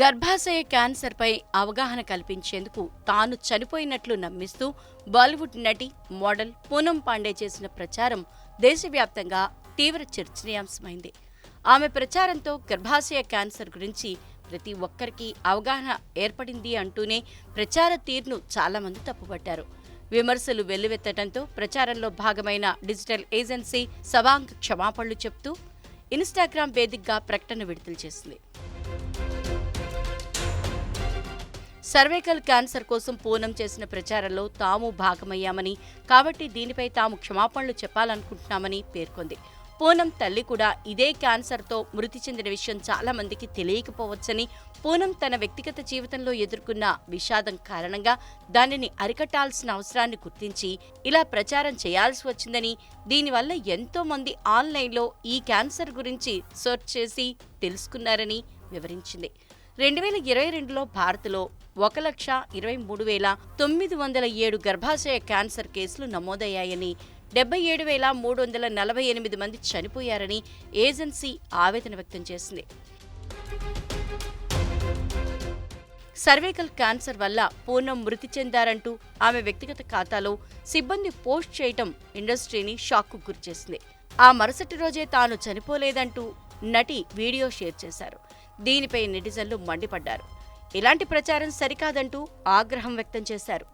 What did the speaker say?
గర్భాశయ క్యాన్సర్పై అవగాహన కల్పించేందుకు తాను చనిపోయినట్లు నమ్మిస్తూ బాలీవుడ్ నటి మోడల్ పూనం పాండే చేసిన ప్రచారం దేశవ్యాప్తంగా తీవ్ర చర్చనీయాంశమైంది. ఆమె ప్రచారంతో గర్భాశయ క్యాన్సర్ గురించి ప్రతి ఒక్కరికి అవగాహన ఏర్పడింది అంటూనే ప్రచార తీరును చాలామంది తప్పుపట్టారు. విమర్శలు వెల్లువెత్తడంతో ప్రచారంలో భాగమైన డిజిటల్ ఏజెన్సీ సవాంగ్ క్షమాపణలు చెప్తూ ఇన్స్టాగ్రామ్ వేదికగా ప్రకటన విడుదల చేసింది. సర్వైకల్ క్యాన్సర్ కోసం పూనం చేసిన ప్రచారంలో తాము భాగమయ్యామని కాబట్టి దీనిపై తాము క్షమాపణలు చెప్పాలనుకుంటున్నామని పేర్కొంది. పూనం తల్లి కూడా ఇదే క్యాన్సర్తో మృతి చెందిన విషయం చాలా మందికి తెలియకపోవచ్చని పూనం తన వ్యక్తిగత జీవితంలో ఎదుర్కొన్న విషాదం కారణంగా దానిని అరికట్టాల్సిన అవసరాన్ని గుర్తించి ఇలా ప్రచారం చేయాల్సి వచ్చిందని దీనివల్ల ఎంతో మంది ఆన్లైన్లో ఈ క్యాన్సర్ గురించి సెర్చ్ చేసి తెలుసుకున్నారని వివరించింది. రెండు వేల ఇరవై రెండులో భారత్లో ఒక లక్ష ఇరవై మూడు వేల తొమ్మిది వందల ఏడు గర్భాశయ క్యాన్సర్ కేసులు నమోదయ్యాయని డెబ్బై ఏడు వేల మూడు వందల నలభై ఎనిమిది మంది చనిపోయారని ఏజెన్సీ ఆవేదన వ్యక్తం చేసింది. సర్వైకల్ క్యాన్సర్ వల్ల పూర్ణం మృతి చెందారంటూ ఆమె వ్యక్తిగత ఖాతాలో సిబ్బంది పోస్ట్ చేయటం ఇండస్ట్రీని షాక్కు గురిచేసింది. ఆ మరుసటి రోజే తాను చనిపోలేదంటూ నటి వీడియో షేర్ చేశారు. దీనిపై నెటిజన్లు మండిపడ్డారు. ఇలాంటి ప్రచారం సరికాదంటూ ఆగ్రహం వ్యక్తం చేశారు.